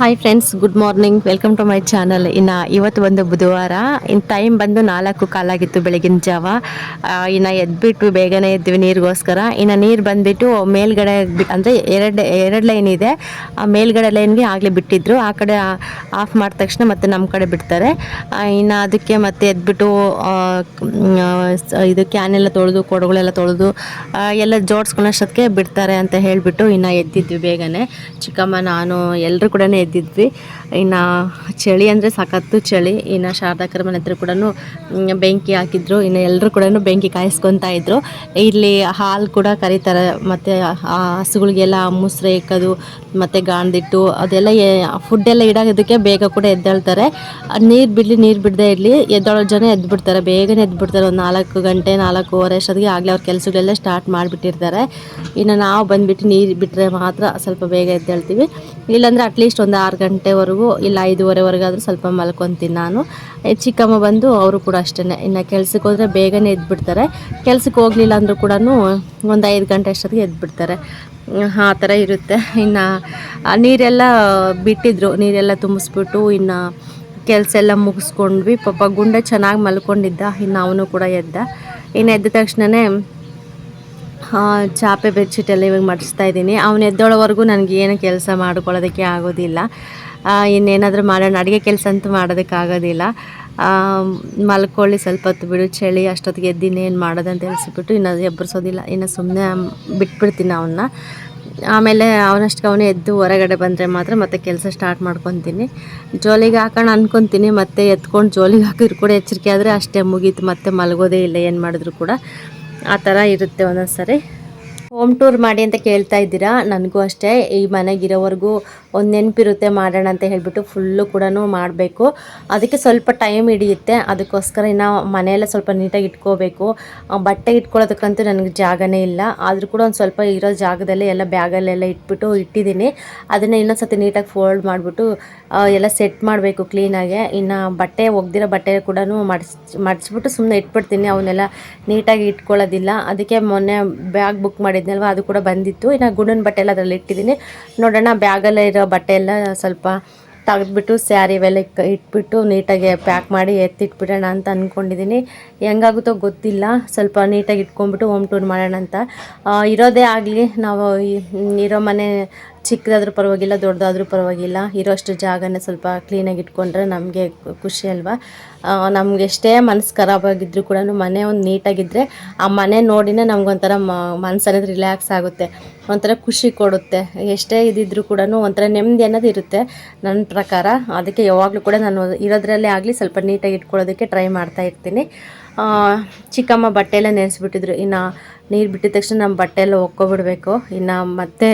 Hi friends good morning welcome to my channel ಇನ್ನು ಇವತ್ತು ಒಂದು ಬುಧವಾರ. ಇನ್ನು ಟೈಮ್ ಬಂದು ನಾಲ್ಕು ಕಾಲಾಗಿತ್ತು ಬೆಳಗಿನ ಜಾವ. ಇನ್ನು ಎದ್ಬಿಟ್ಟು ಬೇಗನೆ ಎದ್ವಿ ನೀರಿಗೋಸ್ಕರ. ಇನ್ನು ನೀರು ಬಂದುಬಿಟ್ಟು ಮೇಲ್ಗಡೆ ಅಂದರೆ ಎರಡು ಎರಡು ಲೈನ್ ಇದೆ. ಆ ಮೇಲ್ಗಡೆ ಲೈನ್ಗೆ ಆಗಲೇ ಬಿಟ್ಟಿದ್ರು. ಆ ಕಡೆ ಆಫ್ ಮಾಡಿದ ತಕ್ಷಣ ಮತ್ತೆ ನಮ್ಮ ಕಡೆ ಬಿಡ್ತಾರೆ. ಇನ್ನು ಅದಕ್ಕೆ ಮತ್ತೆ ಎದ್ಬಿಟ್ಟು ಇದು ಕ್ಯಾನ್ ಎಲ್ಲ ತೊಳೆದು, ಕೊಡಗಳೆಲ್ಲ ತೊಳೆದು ಎಲ್ಲ ಜೋಡಿಸ್ಕೊಳೋಷ್ಟೊತ್ತಿಗೆ ಬಿಡ್ತಾರೆ ಅಂತ ಹೇಳಿಬಿಟ್ಟು ಇನ್ನು ಎದ್ದಿದ್ವಿ ಬೇಗನೆ. ಚಿಕ್ಕಮ್ಮ, ನಾನು ಎಲ್ಲರೂ ಕೂಡ ಎದ್ದಿದ್ವಿ ಇನ್ನು ಚಳಿ ಅಂದರೆ ಸಾಕತ್ತು ಚಳಿ. ಇನ್ನು ಶಾರದಾಕರ ಮನೆ ಹತ್ರ ಕೂಡ ಬೆಂಕಿ ಹಾಕಿದ್ರು. ಇನ್ನು ಎಲ್ಲರೂ ಕೂಡ ಬೆಂಕಿ ಕಾಯಿಸ್ಕೊತಾ ಇದ್ರು. ಇಲ್ಲಿ ಹಾಲು ಕೂಡ ಕರೀತಾರೆ. ಮತ್ತು ಆ ಹಸುಗಳಿಗೆಲ್ಲ ಮುಸ್ರೆ ಇಕ್ಕೋದು ಮತ್ತು ಗಾಣ್ದಿಟ್ಟು ಅದೆಲ್ಲ ಫುಡ್ಡೆಲ್ಲ ಇಡೋದಕ್ಕೆ ಬೇಗ ಕೂಡ ಎದ್ದೇಳ್ತಾರೆ. ನೀರು ಬಿಡಲಿ, ನೀರು ಬಿಡದೆ ಇರಲಿ. ಎದ್ದೇಳೋ ಜನ ಎದ್ಬಿಡ್ತಾರೆ. ಬೇಗನೆ ಎದ್ಬಿಡ್ತಾರೆ. ಒಂದು ನಾಲ್ಕು ಗಂಟೆ, ನಾಲ್ಕೂವರೆ ಅಷ್ಟೊತ್ತಿಗೆ ಆಗಲೇ ಅವ್ರ ಕೆಲಸಗಳೆಲ್ಲ ಸ್ಟಾರ್ಟ್ ಮಾಡಿಬಿಟ್ಟಿರ್ತಾರೆ. ಇನ್ನು ನಾವು ಬಂದುಬಿಟ್ಟು ನೀರು ಬಿಟ್ಟರೆ ಮಾತ್ರ ಸ್ವಲ್ಪ ಬೇಗ ಎದ್ದೇಳ್ತೀವಿ. ಇಲ್ಲಾಂದರೆ ಅಟ್ಲೀಸ್ಟ್ ಒಂದು ಆರು ಗಂಟೆವರೆಗೂ ಇಲ್ಲ ಐದೂವರೆವರೆಗಾದರೂ ಸ್ವಲ್ಪ ಮಲ್ಕೊತೀನಿ ನಾನು. ಚಿಕ್ಕಮ್ಮ ಬಂದು ಅವರು ಕೂಡ ಅಷ್ಟೇ ಇನ್ನು ಕೆಲ್ಸಕ್ಕೆ ಹೋದರೆ ಬೇಗನೆ ಎದ್ಬಿಡ್ತಾರೆ. ಕೆಲ್ಸಕ್ಕೆ ಹೋಗಲಿಲ್ಲ ಅಂದರೂ ಕೂಡ ಒಂದು ಐದು ಗಂಟೆ ಅಷ್ಟೊತ್ತಿಗೆ ಎದ್ಬಿಡ್ತಾರೆ. ಆ ಥರ ಇರುತ್ತೆ. ಇನ್ನು ನೀರೆಲ್ಲ ಬಿಟ್ಟಿದ್ರು. ನೀರೆಲ್ಲ ತುಂಬಿಸ್ಬಿಟ್ಟು ಇನ್ನು ಕೆಲಸ ಎಲ್ಲ ಮುಗಿಸ್ಕೊಂಡ್ವಿ. ಪಾಪ ಗುಂಡ ಚೆನ್ನಾಗಿ ಮಲ್ಕೊಂಡಿದ್ದ. ಇನ್ನು ಅವನು ಕೂಡ ಎದ್ದ. ಇನ್ನು ಎದ್ದ ತಕ್ಷಣವೇ ಚಾಪೆ ಬೆಡ್ಶೀಟ್ ಎಲ್ಲ ಇವಾಗ ಮಡಿಸ್ತಾ ಇದ್ದೀನಿ. ಅವನು ಎದ್ದೋಳವರೆಗೂ ನನಗೆ ಏನು ಕೆಲಸ ಮಾಡ್ಕೊಳ್ಳೋದಕ್ಕೆ ಆಗೋದಿಲ್ಲ. ಇನ್ನೇನಾದರೂ ಮಾಡೋಣ ಅಡುಗೆ ಕೆಲಸ ಅಂತೂ ಮಾಡೋದಕ್ಕೆ ಆಗೋದಿಲ್ಲ. ಆ, ಮಲ್ಕೊಳ್ಳಿ ಸ್ವಲ್ಪ ಹೊತ್ತು ಬಿಡು ಚಳಿ ಅಷ್ಟೊತ್ತಿಗೆ ಎದ್ದಿನಿ ಏನು ಮಾಡೋದಂತ ಹೇಳಿಸ್ಬಿಟ್ಟು ಇನ್ನೂ ಎಬ್ಬರಿಸೋದಿಲ್ಲ ಇನ್ನು ಸುಮ್ಮನೆ ಬಿಟ್ಬಿಡ್ತೀನಿ ಅವನ್ನ ಆಮೇಲೆ ಅವನಷ್ಟಕ್ಕೆ ಅವನೇ ಎದ್ದು ಹೊರಗಡೆ ಬಂದರೆ ಮಾತ್ರ ಮತ್ತೆ ಕೆಲಸ ಸ್ಟಾರ್ಟ್ ಮಾಡ್ಕೊತೀನಿ. ಜೋಲಿಗೆ ಹಾಕೋಣ ಅನ್ಕೊತೀನಿ ಮತ್ತೆ ಎತ್ಕೊಂಡು ಜೋಲಿಗೆ ಹಾಕಿದ್ರು ಕೂಡ ಎಚ್ಚರಿಕೆ ಆದರೆ ಅಷ್ಟೇ ಮುಗೀತು. ಮತ್ತೆ ಮಲಗೋದೇ ಇಲ್ಲ ಏನು ಮಾಡಿದ್ರು ಕೂಡ. ಆ ಥರ ಇರುತ್ತೆ ಒಂದೊಂದು ಸರಿ ಹೋಮ್ ಟೂರ್ ಮಾಡಿ ಅಂತ ಕೇಳ್ತಾ ಇದ್ದೀರಾ? ನನಗೂ ಅಷ್ಟೇ. ಈ ಮನೆಗಿರೋವರೆಗೂ ಒಂದು ನೆನಪಿರುತ್ತೆ ಮಾಡೋಣ ಅಂತ ಹೇಳಿಬಿಟ್ಟು ಫುಲ್ಲು ಕೂಡ ಮಾಡಬೇಕು. ಅದಕ್ಕೆ ಸ್ವಲ್ಪ ಟೈಮ್ ಹಿಡಿಯುತ್ತೆ. ಅದಕ್ಕೋಸ್ಕರ ಇನ್ನು ಮನೆಯೆಲ್ಲ ಸ್ವಲ್ಪ ನೀಟಾಗಿ ಇಟ್ಕೋಬೇಕು. ಬಟ್ಟೆ ಇಟ್ಕೊಳ್ಳೋದಕ್ಕಂತೂ ನನಗೆ ಜಾಗನೇ ಇಲ್ಲ. ಆದರೂ ಕೂಡ ಒಂದು ಸ್ವಲ್ಪ ಇರೋ ಜಾಗದಲ್ಲೇ ಎಲ್ಲ ಬ್ಯಾಗಲ್ಲೆಲ್ಲ ಇಟ್ಬಿಟ್ಟು ಇಟ್ಟಿದ್ದೀನಿ. ಅದನ್ನು ಇನ್ನೊಂದು ಸತಿ ನೀಟಾಗಿ ಫೋಲ್ಡ್ ಮಾಡಿಬಿಟ್ಟು ಎಲ್ಲ ಸೆಟ್ ಮಾಡಬೇಕು ಕ್ಲೀನಾಗೆ ಇನ್ನು ಬಟ್ಟೆ, ಒಗ್ದಿರೋ ಬಟ್ಟೆ ಕೂಡ ಮಡ್ಸ್, ಮಡಿಸ್ಬಿಟ್ಟು ಸುಮ್ಮನೆ ಇಟ್ಬಿಡ್ತೀನಿ. ಅವನ್ನೆಲ್ಲ ನೀಟಾಗಿ ಇಟ್ಕೊಳ್ಳೋದಿಲ್ಲ. ಅದಕ್ಕೆ ಮೊನ್ನೆ ಬ್ಯಾಗ್ ಬುಕ್ ಮಾಡಿದ್ನಲ್ವ? ಅದು ಕೂಡ ಬಂದಿತ್ತು. ಇನ್ನು ಗುಂಡನ್ ಬಟ್ಟೆ ಎಲ್ಲ ಅದರಲ್ಲಿ ಇಟ್ಟಿದ್ದೀನಿ. ನೋಡೋಣ, ಬ್ಯಾಗಲ್ಲೇ ಇರೋ ಬಟ್ಟೆ ಎಲ್ಲ ಸ್ವಲ್ಪ ತೆಗೆದ್ಬಿಟ್ಟು, ಸ್ಯಾರಿ ಇವೆಲ್ಲ ಇಟ್ಬಿಟ್ಟು ನೀಟಾಗಿ ಪ್ಯಾಕ್ ಮಾಡಿ ಎತ್ತಿಟ್ಬಿಡೋಣ ಅಂತ ಅಂದ್ಕೊಂಡಿದ್ದೀನಿ ಹೆಂಗಾಗುತ್ತೋ ಗೊತ್ತಿಲ್ಲ. ಸ್ವಲ್ಪ ನೀಟಾಗಿ ಇಟ್ಕೊಂಡ್ಬಿಟ್ಟು ಹೋಮ್ ಟೂರ್ ಮಾಡೋಣ ಅಂತ. ಇರೋದೇ ಆಗಲಿ, ನಾವು ಇರೋ ಮನೆ ಚಿಕ್ಕದಾದ್ರೂ ಪರವಾಗಿಲ್ಲ, ದೊಡ್ಡದಾದ್ರೂ ಪರವಾಗಿಲ್ಲ. ಇರೋಷ್ಟು ಜಾಗನ ಸ್ವಲ್ಪ ಕ್ಲೀನಾಗಿ ಇಟ್ಕೊಂಡ್ರೆ ನಮಗೆ ಖುಷಿ ಅಲ್ವಾ? ನಮ್ಗೆ ಎಷ್ಟೇ ಮನಸ್ಸು ಖರಾಬ್ ಆಗಿದ್ರು ಕೂಡ ಮನೆ ಒಂದು ನೀಟಾಗಿದ್ದರೆ ಆ ಮನೆ ನೋಡಿನೇ ನಮಗೊಂಥರ ಮನಸ್ಸು ಅನ್ನೋದು ರಿಲ್ಯಾಕ್ಸ್ ಆಗುತ್ತೆ. ಒಂಥರ ಖುಷಿ ಕೊಡುತ್ತೆ. ಎಷ್ಟೇ ಇದ್ದಿದ್ರು ಕೂಡ ಒಂಥರ ನೆಮ್ಮದಿ ಅನ್ನೋದು ಇರುತ್ತೆ ನನ್ನ ಪ್ರಕಾರ. ಅದಕ್ಕೆ ಯಾವಾಗಲೂ ಕೂಡ ನಾನು ಇರೋದ್ರಲ್ಲೇ ಆಗಲಿ ಸ್ವಲ್ಪ ನೀಟಾಗಿ ಇಟ್ಕೊಳ್ಳೋದಕ್ಕೆ ಟ್ರೈ ಮಾಡ್ತಾ ಇರ್ತೀನಿ. ಚಿಕ್ಕಮ್ಮ ಬಟ್ಟೆ ಎಲ್ಲ ನೆನೆಸ್ಬಿಟ್ಟಿದ್ರು. ಇನ್ನು ನೀರು ಬಿಟ್ಟಿದ ತಕ್ಷಣ ನಮ್ಮ ಬಟ್ಟೆ ಎಲ್ಲ ಒಕ್ಕೊಬಿಡ್ಬೇಕು. ಇನ್ನು ಮತ್ತೆ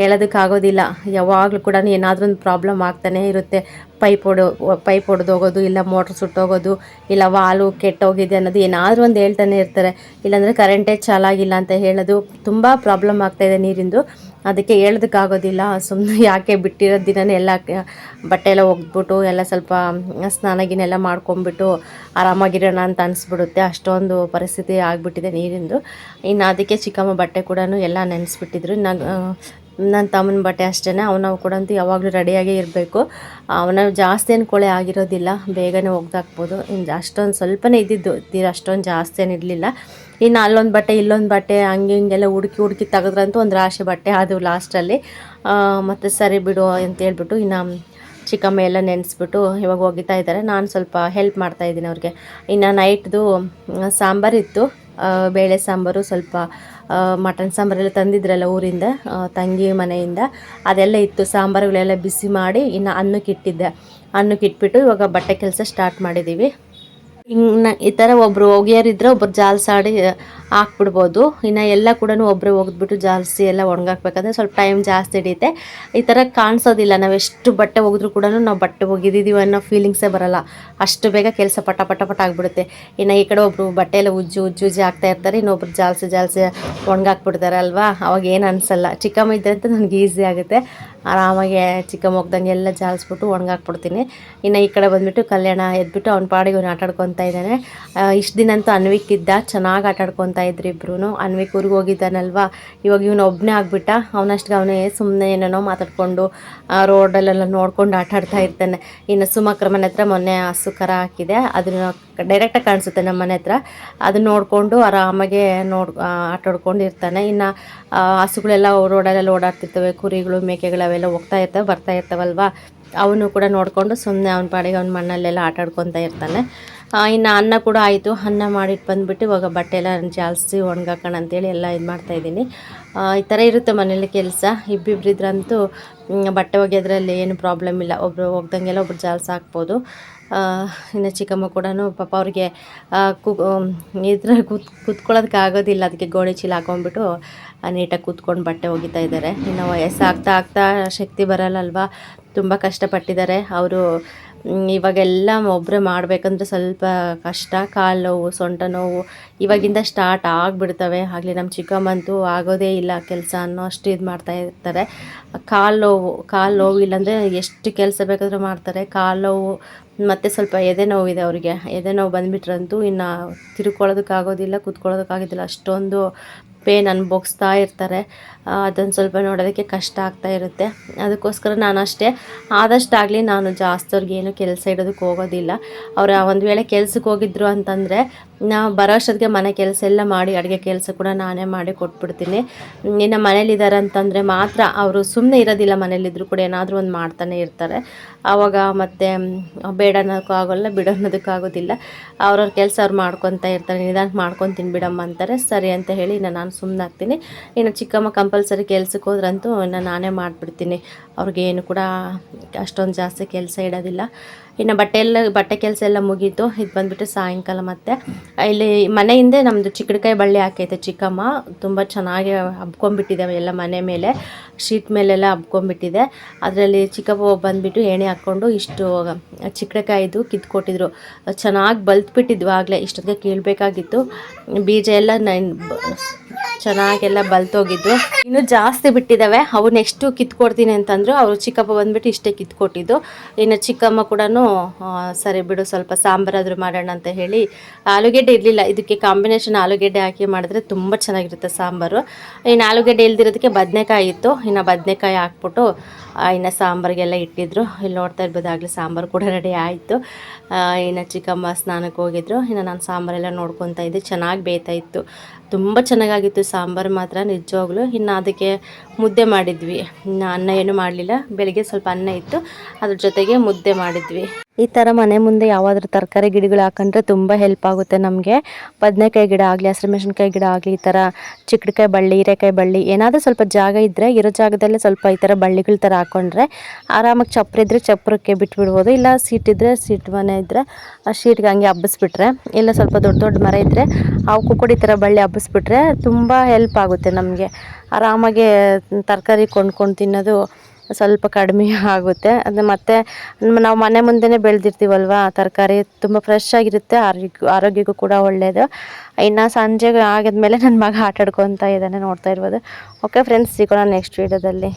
ಹೇಳೋದಕ್ಕಾಗೋದಿಲ್ಲ ಯಾವಾಗಲೂ ಕೂಡ ಏನಾದರೂ ಒಂದು ಪ್ರಾಬ್ಲಮ್ ಆಗ್ತಾನೇ ಇರುತ್ತೆ. ಪೈಪ್ ಹೊಡೆ ಪೈಪ್ ಒಡೆದೋಗೋದು, ಇಲ್ಲ ಮೋಟ್ರ್ ಸುಟ್ಟೋಗೋದು, ಇಲ್ಲ ವಾಲು ಕೆಟ್ಟೋಗಿದೆ ಅನ್ನೋದು ಏನಾದರೂ ಒಂದು ಹೇಳ್ತಾನೆ ಇರ್ತಾರೆ. ಇಲ್ಲಾಂದರೆ ಕರೆಂಟೇ ಚಾಲಾಗಿಲ್ಲ ಅಂತ ಹೇಳೋದು ತುಂಬ ಪ್ರಾಬ್ಲಮ್ ಆಗ್ತಾಯಿದೆ ನೀರಿಂದು. ಅದಕ್ಕೆ ಹೇಳೋದಕ್ಕಾಗೋದಿಲ್ಲ ಸುಮ್ಮನೆ ಯಾಕೆ ಬಿಟ್ಟಿರೋ ದಿನನೇ ಎಲ್ಲ ಬಟ್ಟೆ ಎಲ್ಲ ಒಗ್ದ್ಬಿಟ್ಟು, ಎಲ್ಲ ಸ್ವಲ್ಪ ಸ್ನಾನ ಗಿನ ಎಲ್ಲ ಮಾಡ್ಕೊಂಬಿಟ್ಟು ಆರಾಮಾಗಿರೋಣ ಅಂತ ಅನಿಸ್ಬಿಡುತ್ತೆ. ಅಷ್ಟೊಂದು ಪರಿಸ್ಥಿತಿ ಆಗಿಬಿಟ್ಟಿದೆ ನೀರಿಂದು. ಇನ್ನು ಅದಕ್ಕೆ ಚಿಕ್ಕಮ್ಮ ಬಟ್ಟೆ ಕೂಡ ಎಲ್ಲ ನೆನೆಸ್ಬಿಟ್ಟಿದ್ರು. ನಾನು ನನ್ನ ತಮ್ಮನ ಬಟ್ಟೆ ಅಷ್ಟೇ ಅವನ ಕೂಡ ಅಂತೂ ಯಾವಾಗಲೂ ರೆಡಿಯಾಗೇ ಇರಬೇಕು. ಅವನ ಜಾಸ್ತಿ ಏನು ಕೊಳೆ ಆಗಿರೋದಿಲ್ಲ, ಬೇಗನೆ ಒಗ್ದಾಕ್ಬೋದು. ಇನ್ನು ಅಷ್ಟೊಂದು ಸ್ವಲ್ಪನೇ ಇದ್ದಿದ್ದು ತೀರ ಅಷ್ಟೊಂದು ಜಾಸ್ತಿ ಏನು ಇರಲಿಲ್ಲ. ಇನ್ನು ಅಲ್ಲೊಂದು ಬಟ್ಟೆ, ಇಲ್ಲೊಂದು ಬಟ್ಟೆ, ಹಂಗೆ ಹಿಂಗೆಲ್ಲ ಹುಡುಕಿ ಹುಡುಕಿ ತೆಗೆದ್ರಂತೂ ಒಂದು ರಾಶಿ ಬಟ್ಟೆ ಅದು ಲಾಸ್ಟಲ್ಲಿ. ಮತ್ತು ಸರಿ ಬಿಡು ಅಂತ ಹೇಳ್ಬಿಟ್ಟು ಇನ್ನು ಚಿಕ್ಕಮ್ಮ ಎಲ್ಲ ನೆನೆಸ್ಬಿಟ್ಟು ಇವಾಗ ಒಗಿತಾ ಇದ್ದಾರೆ. ನಾನು ಸ್ವಲ್ಪ ಹೆಲ್ಪ್ ಮಾಡ್ತಾ ಇದ್ದೀನಿ ಅವ್ರಿಗೆ. ಇನ್ನು ನೈಟ್ದು ಸಾಂಬಾರಿತ್ತು ಬೇಳೆ ಸಾಂಬಾರು, ಸ್ವಲ್ಪ ಮಟನ್ ಸಾಂಬಾರೆಲ್ಲ ತಂದಿದ್ರಲ್ಲ ಊರಿಂದ ತಂಗಿ ಮನೆಯಿಂದ. ಅದೆಲ್ಲ ಇತ್ತು. ಸಾಂಬಾರುಗಳೆಲ್ಲ ಬಿಸಿ ಮಾಡಿ ಇನ್ನು ಅನ್ನಕ್ಕೆ ಇಟ್ಬಿಟ್ಟು ಇವಾಗ ಬಟ್ಟೆ ಕೆಲಸ ಸ್ಟಾರ್ಟ್ ಮಾಡಿದ್ದೀವಿ ಇನ್ನು ಈ ಥರ ಒಬ್ಬರು ಒಬ್ರು ಜಾಲ್ಸಾಡಿ ಹಾಕ್ಬಿಡ್ಬೋದು. ಇನ್ನು ಎಲ್ಲ ಕೂಡ ಒಬ್ರು ಒಗೆದ್ಬಿಟ್ಟು ಜಾಲ್ಸಿ ಎಲ್ಲ ಒಣಗಾಕ್ಬೇಕಂದ್ರೆ ಸ್ವಲ್ಪ ಟೈಮ್ ಜಾಸ್ತಿ ಹಿಡಿಯುತ್ತೆ. ಈ ಥರ ಕಾಣಿಸೋದಿಲ್ಲ. ನಾವು ಎಷ್ಟು ಬಟ್ಟೆ ಒಗೆದ್ರೂ ಕೂಡ ನಾವು ಬಟ್ಟೆ ಒಗೆದಿದ್ದೀವಿ ಅನ್ನೋ ಫೀಲಿಂಗ್ಸೇ ಬರಲ್ಲ. ಅಷ್ಟು ಬೇಗ ಕೆಲಸ ಪಟ ಪಟ ಪಟ ಆಗಿಬಿಡುತ್ತೆ. ಇನ್ನು ಈ ಕಡೆ ಒಬ್ರು ಬಟ್ಟೆ ಎಲ್ಲ ಉಜ್ಜು ಉಜ್ಜು ಉಜ್ಜಿ ಹಾಕ್ತಾ ಇರ್ತಾರೆ. ಇನ್ನೊಬ್ರು ಜಾಲ್ಸಿ ಜಾಲ್ಸಿ ಒಣಗಾಕ್ಬಿಡ್ತಾರೆ ಅಲ್ವಾ? ಅವಾಗ ಏನು ಅನಿಸಲ್ಲ. ಚಿಕ್ಕಮ್ಮ ಇದ್ದರೆ ಅಂತ ನನಗೆ ಈಸಿ ಆಗುತ್ತೆ. ಆರಾಮಾಗಿ ಚಿಕ್ಕ ಮೊಗ್ದಂಗೆ ಎಲ್ಲ ಜಾಲಿಸ್ಬಿಟ್ಟು ಒಣಗಾಕ್ಬಿಡ್ತೀನಿ. ಇನ್ನು ಈ ಕಡೆ ಬಂದುಬಿಟ್ಟು ಕಲ್ಯಾಣ ಎದ್ಬಿಟ್ಟು ಅವ್ನ ಪಾಡಿಗೆ ಅವ್ನು ಆಟಾಡ್ಕೊತಾ ಇದ್ದಾನೆ. ಇಷ್ಟು ದಿನ ಅಂತೂ ಅನ್ವಿಕ್ ಇದ್ದ, ಚೆನ್ನಾಗಿ ಆಟಾಡ್ಕೊತಾ ಇದ್ರು ಇಬ್ರು ಅನ್ವಿಕ್ ಊರಿಗೆ ಹೋಗಿದ್ದಾನಲ್ವಾ? ಇವಾಗ ಇವನು ಒಬ್ಬನೇ ಆಗಿಬಿಟ್ಟ. ಅವನಷ್ಟಿಗೆ ಅವನೇ ಸುಮ್ಮನೆ ಏನೇನೋ ಮಾತಾಡ್ಕೊಂಡು ರೋಡಲ್ಲೆಲ್ಲ ನೋಡ್ಕೊಂಡು ಆಟಾಡ್ತಾ ಇರ್ತಾನೆ ಇನ್ನು ಸುಮಕ್ರ ಮನೆ ಹತ್ರ ಮೊನ್ನೆ ಹಸು ಕರ ಹಾಕಿದೆ. ಅದನ್ನ ಡೈರೆಕ್ಟಾಗಿ ಕಾಣಿಸುತ್ತೆ ನಮ್ಮ ಮನೆ ಹತ್ರ. ಅದನ್ನ ನೋಡಿಕೊಂಡು ಆರಾಮಾಗೆ ನೋಡ್ ಆಟಾಡ್ಕೊಂಡು ಇರ್ತಾನೆ ಇನ್ನು ಹಸುಗಳೆಲ್ಲ ರೋಡಲ್ಲೆಲ್ಲ ಓಡಾಡ್ತಿರ್ತವೆ. ಕುರಿಗಳು ಮೇಕೆಗಳು ಅವೆಲ್ಲ ಹೋಗ್ತಾ ಇರ್ತವೆ ಬರ್ತಾ ಇರ್ತಾವಲ್ವಾ? ಅವನು ಕೂಡ ನೋಡಿಕೊಂಡು ಸುಮ್ಮನೆ ಅವನ ಪಾಡಿಗೆ ಅವ್ನ ಮಣ್ಣಲ್ಲೆಲ್ಲ ಆಟ ಆಡ್ಕೊತಾ ಇರ್ತಾನೆ. ಇನ್ನು ಅನ್ನ ಕೂಡ ಆಯಿತು. ಅನ್ನ ಮಾಡಿಟ್ಟು ಬಂದುಬಿಟ್ಟು ಇವಾಗ ಬಟ್ಟೆ ಎಲ್ಲ ಜಾಲಿಸಿ ಒಣಗಾಕೋಣ ಅಂತೇಳಿ ಎಲ್ಲ ಇದು ಮಾಡ್ತಾಯಿದ್ದೀನಿ ಈ ಥರ ಇರುತ್ತೆ ಮನೇಲಿ ಕೆಲಸ. ಇಬ್ಬಿಬ್ರಿದ್ರಂತೂ ಮ್, ಬಟ್ಟೆ ಒಗೆಯೋದ್ರಲ್ಲಿ ಏನು ಪ್ರಾಬ್ಲಮ್ ಇಲ್ಲ. ಒಬ್ಬರು ಒಗ್ದಂಗೆಲ್ಲ ಒಬ್ರು ಜಾಲ್ಸಿ ಹಾಕ್ಬೋದು. ಇನ್ನು ಚಿಕ್ಕಮ್ಮ ಕೂಡ ಪಾಪ ಅವ್ರಿಗೆ ಕು ಇದ್ರ ಕೂತ್, ಕೂತ್ಕೊಳ್ಳೋದಕ್ಕೆ ಆಗೋದಿಲ್ಲ. ಅದಕ್ಕೆ ಗೋಣಿ ಚೀಲ ಹಾಕೊಂಡ್ಬಿಟ್ಟು ನೀಟಾಗಿ ಕೂತ್ಕೊಂಡು ಬಟ್ಟೆ ಒಗಿತಾ ಇದ್ದಾರೆ. ಇನ್ನು ವಯಸ್ಸಾಗ್ತಾ ಆಗ್ತಾ ಶಕ್ತಿ ಬರಲ್ಲಲ್ವಾ? ತುಂಬ ಕಷ್ಟಪಟ್ಟಿದ್ದಾರೆ. ಅವರು ಇವಾಗೆಲ್ಲ ಒಬ್ಬರೇ ಮಾಡಬೇಕಂದ್ರೆ ಸ್ವಲ್ಪ ಕಷ್ಟ. ಕಾಲು ನೋವು, ಸೊಂಟ ನೋವು ಇವಾಗಿಂದ ಸ್ಟಾರ್ಟ್ ಆಗಿಬಿಡ್ತವೆ. ಆಗಲಿ, ನಮ್ಮ ಚಿಕ್ಕಮ್ಮಂತೂ ಆಗೋದೇ ಇಲ್ಲ ಕೆಲಸ ಅನ್ನೋ ಅಷ್ಟು ಇದು ಮಾಡ್ತಾ ಇರ್ತಾರೆ. ಕಾಲು ನೋವು ಕಾಲು ನೋವು ಇಲ್ಲಾಂದರೆ ಎಷ್ಟು ಕೆಲಸ ಬೇಕಾದರೂ ಮಾಡ್ತಾರೆ. ಕಾಲು ನೋವು ಮತ್ತು ಸ್ವಲ್ಪ ಎದೆ ನೋವಿದೆ ಅವರಿಗೆ. ಎದೆ ನೋವು ಬಂದುಬಿಟ್ರಂತೂ ಇನ್ನು ತಿರ್ಕೊಳ್ಳೋದಕ್ಕಾಗೋದಿಲ್ಲ, ಕೂತ್ಕೊಳ್ಳೋದಕ್ಕಾಗೋದಿಲ್ಲ. ಅಷ್ಟೊಂದು ಪೇನ್ ಅನುಭವಿಸ್ತಾ ಇರ್ತಾರೆ. ಅದನ್ನು ಸ್ವಲ್ಪ ನೋಡೋದಕ್ಕೆ ಕಷ್ಟ ಆಗ್ತಾ ಇರುತ್ತೆ. ಅದಕ್ಕೋಸ್ಕರ ನಾನು ಅಷ್ಟೇ, ಆದಷ್ಟಾಗಲಿ ನಾನು ಜಾಸ್ತಿ ಅವ್ರಿಗೆ ಏನು ಕೆಲಸ ಇಡೋದಕ್ಕೆ ಹೋಗೋದಿಲ್ಲ. ಅವರು ಒಂದು ವೇಳೆ ಕೆಲಸಕ್ಕೆ ಹೋಗಿದ್ರು ಅಂತಂದರೆ ನಾವು ಬರೋ ಅಷ್ಟೊತ್ತಿಗೆ ಮನೆ ಕೆಲಸ ಎಲ್ಲ ಮಾಡಿ ಅಡುಗೆ ಕೆಲಸ ಕೂಡ ನಾನೇ ಮಾಡಿ ಕೊಟ್ಬಿಡ್ತೀನಿ. ಇನ್ನು ಮನೇಲಿದ್ದಾರೆ ಅಂತಂದರೆ ಮಾತ್ರ ಅವರು ಸುಮ್ಮನೆ ಇರೋದಿಲ್ಲ ಮನೇಲಿದ್ರು ಕೂಡ ಏನಾದರೂ ಒಂದು ಮಾಡ್ತಾನೆ ಇರ್ತಾರೆ. ಆವಾಗ ಮತ್ತೆ ಬೇಡ ಅನ್ನೋಕ್ಕೂ ಆಗೋಲ್ಲ ಬಿಡು ಅನ್ನೋದಕ್ಕೂ ಆಗೋದಿಲ್ಲ. ಅವ್ರವ್ರ ಕೆಲಸ ಅವ್ರು ಮಾಡ್ಕೊತಾ ಇರ್ತಾರೆ ನಿಧಾನಕ್ಕೆ ಮಾಡ್ಕೊಂಡು ಬಿಡಮ್ಮ ಅಂತಾರೆ. ಸರಿ ಅಂತ ಹೇಳಿ ಇನ್ನು ನಾನು ಸುಮ್ಮನೆ ಆಗ್ತೀನಿ. ಇನ್ನು ಚಿಕ್ಕಮ್ಮ ಕಂಪಲ್ಸರಿ ಕೆಲ್ಸಕ್ಕೆ ಹೋದ್ರಂತೂ ಇನ್ನು ನಾನೇ ಮಾಡಿಬಿಡ್ತೀನಿ. ಅವ್ರಿಗೇನು ಕೂಡ ಅಷ್ಟೊಂದು ಜಾಸ್ತಿ ಕೆಲಸ ಇಡೋದಿಲ್ಲ. ಇನ್ನು ಬಟ್ಟೆ ಎಲ್ಲ, ಬಟ್ಟೆ ಕೆಲಸ ಎಲ್ಲ ಮುಗೀತು. ಇದು ಬಂದುಬಿಟ್ಟು ಸಾಯಂಕಾಲ ಮತ್ತೆ. ಇಲ್ಲಿ ಮನೆ ಹಿಂದೆ ನಮ್ಮದು ಚಿಕ್ಕಡಿಕಾಯಿ ಬಳ್ಳಿ ಹಾಕೈತೆ ಚಿಕ್ಕಮ್ಮ. ತುಂಬ ಚೆನ್ನಾಗಿ ಹಬ್ಕೊಂಡ್ಬಿಟ್ಟಿದ್ದಾವೆ ಎಲ್ಲ ಮನೆ ಮೇಲೆ. ಶೀಟ್ ಮೇಲೆಲ್ಲ ಹಬ್ಕೊಂಡ್ಬಿಟ್ಟಿದೆ. ಅದರಲ್ಲಿ ಚಿಕ್ಕಪ್ಪ ಬಂದುಬಿಟ್ಟು ಎಣೆ ಹಾಕ್ಕೊಂಡು ಇಷ್ಟು ಚಿಕ್ಕಡಕಾಯಿದು ಕಿತ್ಕೊಟ್ಟಿದ್ರು. ಚೆನ್ನಾಗಿ ಬಲ್ತ್ಬಿಟ್ಟಿದ್ವು ಆಗಲೇ ಇಷ್ಟೊತ್ತಿಗೆ ಕೀಳಬೇಕಾಗಿತ್ತು. ಬೀಜ ಎಲ್ಲ ನೈನ್ ಚೆನ್ನಾಗೆಲ್ಲ ಬಲ್ತೋಗಿದ್ದು ಇನ್ನು ಜಾಸ್ತಿ ಬಿಟ್ಟಿದ್ದಾವೆ ಅವು ನೆಕ್ಸ್ಟು ಕಿತ್ಕೊಡ್ತೀನಿ ಅಂತಂದ್ರು ಅವರು ಚಿಕ್ಕಪ್ಪ ಬಂದ್ಬಿಟ್ಟು ಇಷ್ಟೇ ಕಿತ್ಕೊಟ್ಟಿದ್ದು. ಇನ್ನು ಚಿಕ್ಕಮ್ಮ ಕೂಡ ಸರಿ ಬಿಡು, ಸ್ವಲ್ಪ ಸಾಂಬಾರಾದರೂ ಮಾಡೋಣ ಅಂತ ಹೇಳಿ ಆಲೂಗೆಡ್ಡೆ ಇರಲಿಲ್ಲ. ಇದಕ್ಕೆ ಕಾಂಬಿನೇಷನ್ ಆಲೂಗೆಡ್ಡೆ ಹಾಕಿ ಮಾಡಿದ್ರೆ ತುಂಬ ಚೆನ್ನಾಗಿರುತ್ತೆ ಸಾಂಬಾರು. ಇನ್ನು ಆಲೂಗೆಡ್ಡೆ ಇಲ್ದಿರೋದಕ್ಕೆ ಬದನೆಕಾಯಿ ಇತ್ತು. ಇನ್ನು ಬದನೆಕಾಯಿ ಹಾಕ್ಬಿಟ್ಟು ಇನ್ನು ಸಾಂಬಾರಿಗೆಲ್ಲ ಇಟ್ಟಿದ್ರು. ಇಲ್ಲಿ ನೋಡ್ತಾ ಇರ್ಬೋದಾಗಲಿ ಸಾಂಬಾರು ಕೂಡ ರೆಡಿ ಆಯಿತು. ಇನ್ನು ಚಿಕ್ಕಮ್ಮ ಸ್ನಾನಕ್ಕೆ ಹೋಗಿದ್ರು. ಇನ್ನು ನಾನು ಸಾಂಬಾರೆಲ್ಲ ನೋಡ್ಕೊತಾ ಇದ್ದೆ. ಚೆನ್ನಾಗಿ ಬೇಯ್ತಾ ಇತ್ತು. ತುಂಬ ಚೆನ್ನಾಗಾಗಿತ್ತು ಸಾಂಬಾರು ಮಾತ್ರ, ನಿಜವಾಗ್ಲೂ. ಇನ್ನು ಅದಕ್ಕೆ ಮುದ್ದೆ ಮಾಡಿದ್ವಿ. ಇನ್ನು ಅನ್ನ ಏನು ಮಾಡಲಿಲ್ಲ. ಬೆಳಗ್ಗೆ ಸ್ವಲ್ಪ ಅನ್ನ ಇತ್ತು. ಅದ್ರ ಜೊತೆಗೆ ಮುದ್ದೆ ಮಾಡಿದ್ವಿ. ಈ ಥರ ಮನೆ ಮುಂದೆ ಯಾವಾದರೂ ತರಕಾರಿ ಗಿಡಗಳು ಹಾಕೊಂಡ್ರೆ ತುಂಬ ಹೆಲ್ಪ್ ಆಗುತ್ತೆ ನಮಗೆ. ಬದನೆಕಾಯಿ ಗಿಡ ಆಗಲಿ, ಹಸಿರುಮೆಣಸಿನ್ಕಾಯಿ ಗಿಡ ಆಗಲಿ, ಈ ಥರ ಚಿಕ್ಕಡಿಕಾಯಿ ಬಳ್ಳಿ, ಹೀರೆಕಾಯಿ ಬಳ್ಳಿ, ಏನಾದರೂ ಸ್ವಲ್ಪ ಜಾಗ ಇದ್ದರೆ ಇರೋ ಜಾಗದಲ್ಲೇ ಸ್ವಲ್ಪ ಈ ಥರ ಬಳ್ಳಿಗಳ ಥರ ಹಾಕೊಂಡ್ರೆ ಆರಾಮಾಗಿ ಚಪ್ರ ಇದ್ದರೆ ಚಪ್ರಕ್ಕೆ ಬಿಟ್ಬಿಡ್ಬೋದು. ಇಲ್ಲ ಸೀಟ್ ಇದ್ದರೆ ಸೀಟ್ ಮನೆ ಇದ್ದರೆ ಆ ಶೀಟ್ಗೆ ಹಂಗೆ ಹಬ್ಬಿಸ್ಬಿಟ್ರೆ, ಇಲ್ಲ ಸ್ವಲ್ಪ ದೊಡ್ಡ ದೊಡ್ಡ ಮರ ಇದ್ದರೆ ಅವಕ್ಕೂ ಕೂಡ ಈ ಥರ ಬಳ್ಳಿ ಹಬ್ಬಿಸ್ಬಿಟ್ರೆ ತುಂಬ ಹೆಲ್ಪ್ ಆಗುತ್ತೆ ನಮಗೆ. ಆರಾಮಾಗಿ ತರಕಾರಿ ಕೊಂಡ್ಕೊಂಡು ತಿನ್ನೋದು ಸ್ವಲ್ಪ ಕಡಿಮೆ ಆಗುತ್ತೆ. ಅದು ಮತ್ತು ನಾವು ಮನೆ ಮುಂದೆನೇ ಬೆಳೆದಿರ್ತೀವಲ್ವ? ತರಕಾರಿ ತುಂಬ ಫ್ರೆಶ್ ಆಗಿರುತ್ತೆ. ಆರೋಗ್ಯ, ಆರೋಗ್ಯಕ್ಕೂ ಕೂಡ ಒಳ್ಳೆಯದು ಇನ್ನು ಸಂಜೆ ಆಗಿದ್ಮೇಲೆ ನನ್ನ ಮಗ ಆಟ ಇದ್ದಾನೆ ನೋಡ್ತಾ ಇರ್ಬೋದು. ಓಕೆ ಫ್ರೆಂಡ್ಸ್ ಸಿಗೋಣ ನೆಕ್ಸ್ಟ್ ವೀಡಿಯೋದಲ್ಲಿ